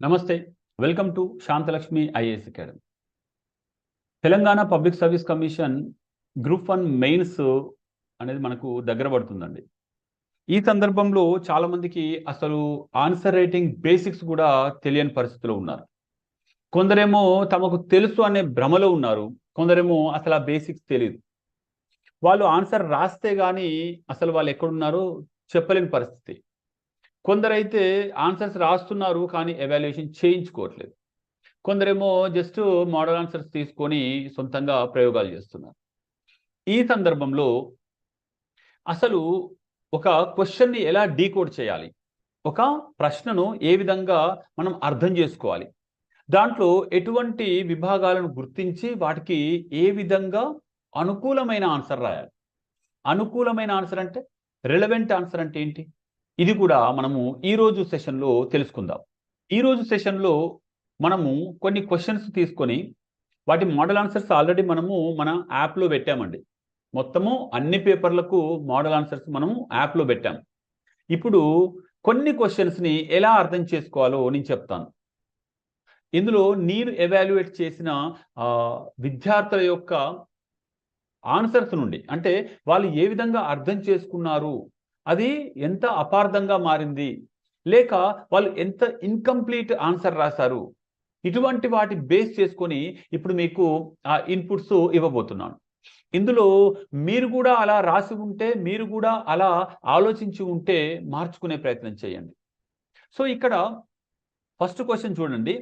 నమస్తే welcome to Shantalakshmi IAS academy. Telangana public service commission group one mains అనేది మనకు దగ్గర పడుతుందండి. ఈ సందర్భంలో చాలామందికి అసలు ఆన్సర్ రైటింగ్ బేసిక్స్ కూడా తెలియని పరిస్థితిలో ఉన్నారు. కొందరేమో తమకు తెలుసు అనే భ్రమలో ఉన్నారు. కొందరేమో అసలు ఆ బేసిక్స్ తెలియదు వాళ్ళు ఆన్సర్ రాస్తే కానీ అసలు వాళ్ళు ఎక్కడున్నారో చెప్పలేని పరిస్థితి. కొందరైతే ఆన్సర్స్ రాస్తున్నారు కానీ ఎవాల్యుయేషన్ చేయించుకోవట్లేదు. కొందరేమో జస్ట్ మోడల్ ఆన్సర్స్ తీసుకొని సొంతంగా ప్రయోగాలు చేస్తున్నారు. ఈ సందర్భంలో అసలు ఒక క్వశ్చన్ని ఎలా డీకోడ్ చేయాలి? ఒక ప్రశ్నను ఏ విధంగా మనం అర్థం చేసుకోవాలి? దాంట్లో ఎటువంటి విభాగాలను గుర్తించి వాటికి ఏ విధంగా అనుకూలమైన ఆన్సర్ రాయాలి? అనుకూలమైన ఆన్సర్ అంటే రిలవెంట్ ఆన్సర్ అంటే ఏంటి? ఇది కూడా మనము ఈరోజు సెషన్లో తెలుసుకుందాం. ఈరోజు సెషన్లో మనము కొన్ని క్వశ్చన్స్ తీసుకొని వాటి మోడల్ ఆన్సర్స్ ఆల్రెడీ మనము మన యాప్లో పెట్టామండి. మొత్తము అన్ని పేపర్లకు మోడల్ ఆన్సర్స్ మనము యాప్లో పెట్టాము ఇప్పుడు కొన్ని క్వశ్చన్స్ని ఎలా అర్థం చేసుకోవాలో నేను చెప్తాను. ఇందులో నేను ఎవాల్యుయేట్ చేసిన విద్యార్థుల యొక్క ఆన్సర్స్ నుండి అంటే వాళ్ళు ఏ విధంగా అర్థం చేసుకున్నారు అది ఎంత అపార్థంగా మారింది? లేక వాళ్ళు ఎంత ఇన్కంప్లీట్ ఆన్సర్ రాశారు? ఇటువంటి వాటి బేస్ చేసుకొని ఇప్పుడు మీకు ఆ ఇన్పుట్స్ ఇవ్వబోతున్నాను. ఇందులో మీరు కూడా అలా రాసి ఉంటే మీరు కూడా అలా ఆలోచించి ఉంటే మార్చుకునే ప్రయత్నం చేయండి. సో ఇక్కడ ఫస్ట్ క్వశ్చన్ చూడండి.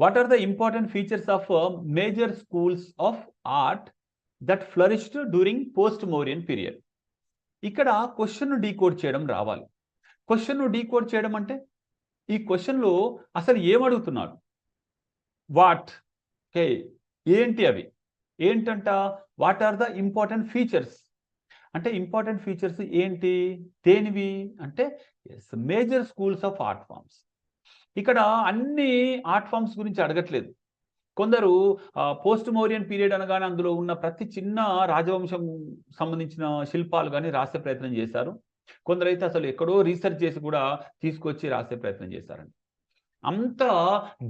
What are the important features of major schools of art that flourished during post Mauryan period ఇక్కడ క్వశ్చన్ను డీకోడ్ చేయడం రావాలి. క్వశ్చన్ను డీకోడ్ చేయడం అంటే ఈ క్వశ్చన్లో అసలు ఏమడుగుతున్నారు వాట్ ఓకే ఏంటి అవి? ఏంటంట? What are the important features అంటే ఇంపార్టెంట్ ఫీచర్స్ ఏంటి? దేనివి? అంటే major schools of art forms ఇక్కడ అన్ని ఆర్ట్ ఫామ్స్ గురించి అడగట్లేదు. కొందరు పోస్ట్ మోరియన్ పీరియడ్ అనగానే అందులో ఉన్న ప్రతి చిన్న రాజవంశం సంబంధించిన శిల్పాలు కానీ రాసే ప్రయత్నం చేశారు. కొందరైతే అసలు ఎక్కడో రీసెర్చ్ చేసి కూడా తీసుకొచ్చి రాసే ప్రయత్నం చేశారండి. అంత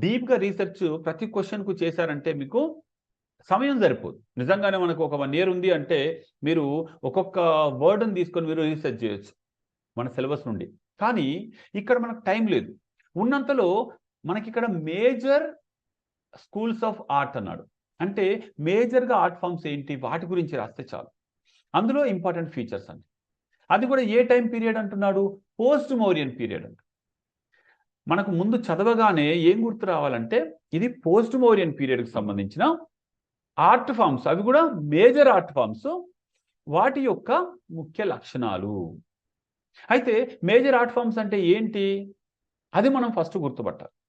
డీప్గా రీసెర్చ్ ప్రతి క్వశ్చన్కు చేశారంటే మీకు సమయం సరిపోదు. నిజంగానే మనకు ఒక వన్ ఇయర్ ఉంది అంటే మీరు ఒక్కొక్క వర్డ్ని తీసుకొని మీరు రీసెర్చ్ చేయొచ్చు మన సిలబస్ నుండి. కానీ ఇక్కడ మనకు టైం లేదు. ఉన్నంతలో మనకి ఇక్కడ మేజర్ స్కూల్స్ ఆఫ్ ఆర్ట్ అన్నాడు. అంటే మేజర్గా ఆర్ట్ ఫామ్స్ ఏంటి? వాటి గురించి రాస్తే చాలు. అందులో ఇంపార్టెంట్ ఫీచర్స్ అండి. అది కూడా ఏ టైం పీరియడ్ అంటున్నాడు? పోస్ట్ మోరియన్ పీరియడ్ అంట. మనకు ముందు చదవగానే ఏం గుర్తు రావాలంటే ఇది పోస్ట్ మోరియన్ పీరియడ్కి సంబంధించిన ఆర్ట్ ఫామ్స్ అవి కూడా మేజర్ ఆర్ట్ ఫామ్స్ వాటి యొక్క ముఖ్య లక్షణాలు. అయితే మేజర్ ఆర్ట్ ఫామ్స్ అంటే ఏంటి? అది మనం ఫస్ట్ గుర్తుపట్టాలి.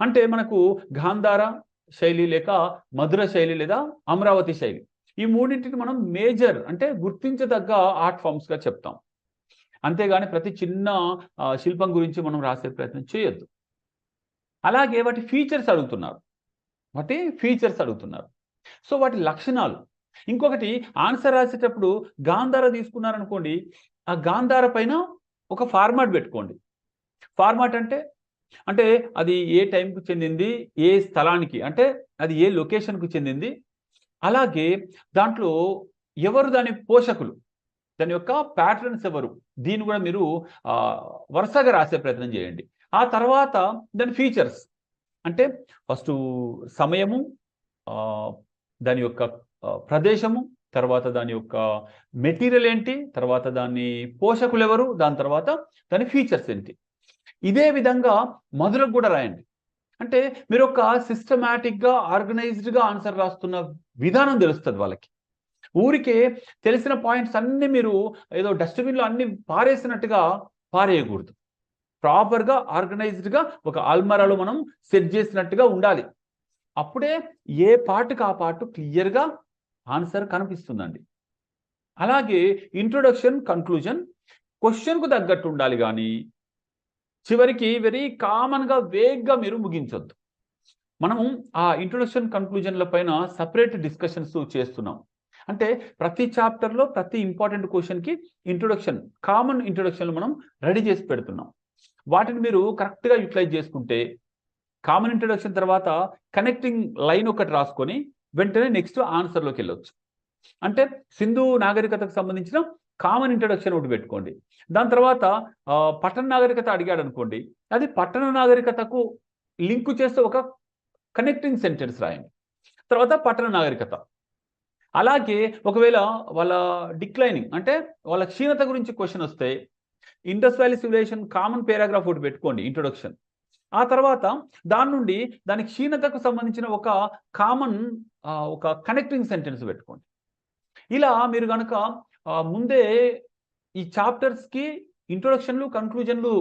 అంటే మనకు గాంధార శైలి లేక మధుర శైలి లేదా అమరావతి శైలి. ఈ మూడింటిని మనం మేజర్ అంటే గుర్తించదగ్గ ఆర్ట్ ఫామ్స్గా చెప్తాం. అంతేగాని ప్రతి చిన్న శిల్పం గురించి మనం రాసే ప్రయత్నం చేయొద్దు. అలాగే వాటి ఫీచర్స్ అడుగుతున్నారు. వాటి ఫీచర్స్ అడుగుతున్నారు. సో వాటి లక్షణాలు. ఇంకొకటి ఆన్సర్ రాసేటప్పుడు గాంధార తీసుకున్నారనుకోండి ఆ గాంధార పైన ఒక ఫార్మాట్ పెట్టుకోండి. ఫార్మాట్ అంటే అంటే అది ఏ టైంకు చెందింది? ఏ స్థలానికి? అంటే అది ఏ లొకేషన్కు చెందింది? అలాగే దాంట్లో ఎవరు దాని పోషకులు? దాని యొక్క ప్యాటర్న్స్ ఎవరు? దీన్ని కూడా మీరు వరుసగా రాసే ప్రయత్నం చేయండి. ఆ తర్వాత దాని ఫీచర్స్ అంటే ఫస్ట్ సమయము దాని యొక్క ప్రదేశము తర్వాత దాని యొక్క మెటీరియల్ ఏంటి? తర్వాత దాని పోషకులు ఎవరు? దాని తర్వాత దాని ఫీచర్స్ ఏంటి? ఇదే విధంగా మధురకు కూడా రాయండి. అంటే మీరు ఒక సిస్టమేటిక్గా ఆర్గనైజ్డ్గా ఆన్సర్ రాస్తున్న విధానం తెలుస్తుంది వాళ్ళకి. ఊరికే తెలిసిన పాయింట్స్ అన్ని మీరు ఏదో డస్ట్బిన్లో అన్ని పారేసినట్టుగా పారేయకూడదు. ప్రాపర్గా ఆర్గనైజ్డ్గా ఒక ఆల్మరాలో మనం సెట్ చేసినట్టుగా ఉండాలి. అప్పుడే ఏ పాటుకు ఆ పాటు క్లియర్గా ఆన్సర్ కనిపిస్తుందండి. అలాగే ఇంట్రొడక్షన్ కన్క్లూజన్ క్వశ్చన్కు తగ్గట్టు ఉండాలి కానీ చివరికి వెరీ కామన్గా వేగ్గా మీరు ముగించొద్దు. మనము ఆ ఇంట్రొడక్షన్ కన్క్లూజన్ల పైన సపరేట్ డిస్కషన్స్ చేస్తున్నాం. అంటే ప్రతి చాప్టర్లో ప్రతి ఇంపార్టెంట్ క్వశ్చన్కి ఇంట్రొడక్షన్ కామన్ ఇంట్రొడక్షన్లు మనం రెడీ చేసి పెడుతున్నాం. వాటిని మీరు కరెక్ట్గా యూటిలైజ్ చేసుకుంటే కామన్ ఇంట్రడక్షన్ తర్వాత కనెక్టింగ్ లైన్ ఒకటి రాసుకొని వెంటనే నెక్స్ట్ ఆన్సర్లోకి వెళ్ళొచ్చు. అంటే సింధు నాగరికతకు సంబంధించిన కామన్ ఇంట్రడక్షన్ ఒకటి పెట్టుకోండి. దాని తర్వాత పట్టణ నాగరికత అడిగాడు అనుకోండి అది పట్టణ నాగరికతకు లింకు చేస్తే ఒక కనెక్టింగ్ సెంటెన్స్ రాయండి. తర్వాత పట్టణ నాగరికత. అలాగే ఒకవేళ వాళ్ళ డిక్లైనింగ్ అంటే వాళ్ళ క్షీణత గురించి క్వశ్చన్ వస్తే Indus valley civilisation common paragraph ఒకటి పెట్టుకోండి ఇంట్రొడక్షన్. ఆ తర్వాత దాని నుండి దాని క్షీణతకు సంబంధించిన ఒక కామన్ ఒక కనెక్టింగ్ సెంటెన్స్ పెట్టుకోండి. ఇలా మీరు కనుక ముందే ఈ చాప్టర్స్కి ఇంట్రొడక్షన్లు కన్క్లూజన్లు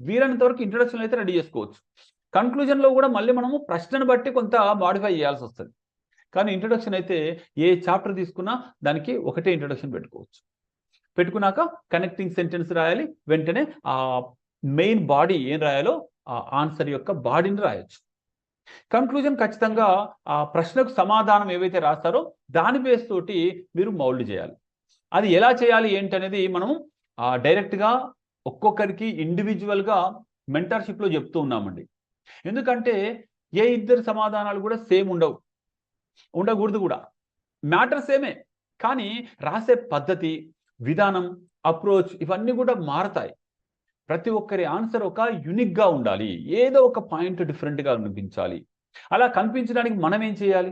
వీలైనంత వరకు ఇంట్రొడక్షన్లు అయితే రెడీ చేసుకోవచ్చు. కన్క్లూజన్లో కూడా మళ్ళీ మనము ప్రశ్నను బట్టి కొంత మాడిఫై చేయాల్సి వస్తుంది. కానీ ఇంట్రొడక్షన్ అయితే ఏ చాప్టర్ తీసుకున్నా దానికి ఒకటే ఇంట్రొడక్షన్ పెట్టుకోవచ్చు. పెట్టుకున్నాక కనెక్టింగ్ సెంటెన్స్ రాయాలి వెంటనే ఆ మెయిన్ బాడీ ఏం రాయాలో ఆ ఆన్సర్ యొక్క బాడీని రాయొచ్చు. కన్క్లూజన్ ఖచ్చితంగా ఆ ప్రశ్నకు సమాధానం ఏవైతే రాస్తారో దాని బేస్ తోటి మీరు మౌల్డ్ చేయాలి. అది ఎలా చేయాలి ఏంటనేది మనం డైరెక్ట్గా ఒక్కొక్కరికి ఇండివిజువల్గా మెంటర్షిప్లో చెప్తూ ఉన్నామండి. ఎందుకంటే ఏ ఇద్దరు సమాధానాలు కూడా సేమ్ ఉండవు. ఉండకూడదు కూడా. మ్యాటర్ సేమే కానీ రాసే పద్ధతి విధానం అప్రోచ్ ఇవన్నీ కూడా మారతాయి. ప్రతి ఒక్కరి ఆన్సర్ ఒక యునిక్గా ఉండాలి. ఏదో ఒక పాయింట్ డిఫరెంట్గా కనిపించాలి అలా కనిపించడానికి మనం ఏం చేయాలి?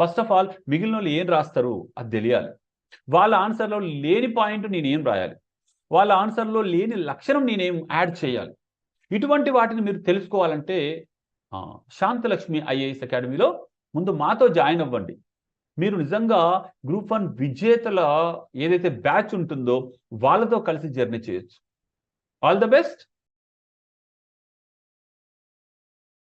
ఫస్ట్ ఆఫ్ ఆల్ మిగిలిన వాళ్ళు ఏం రాస్తారు? అది తెలియాలి. వాళ్ళ ఆన్సర్లో లేని పాయింట్ నేనేం రాయాలి? వాళ్ళ ఆన్సర్లో లేని లక్షణం నేనేం యాడ్ చేయాలి? ఇటువంటి వాటిని మీరు తెలుసుకోవాలంటే ఆ, శాంతలక్ష్మి ఐఏఎస్ అకాడమీలో ముందు మాతో జాయిన్ అవ్వండి. మీరు నిజంగా గ్రూప్ వన్ విజేతల ఏదైతే బ్యాచ్ ఉంటుందో వాళ్ళతో కలిసి జర్నీ చేయొచ్చు. All the best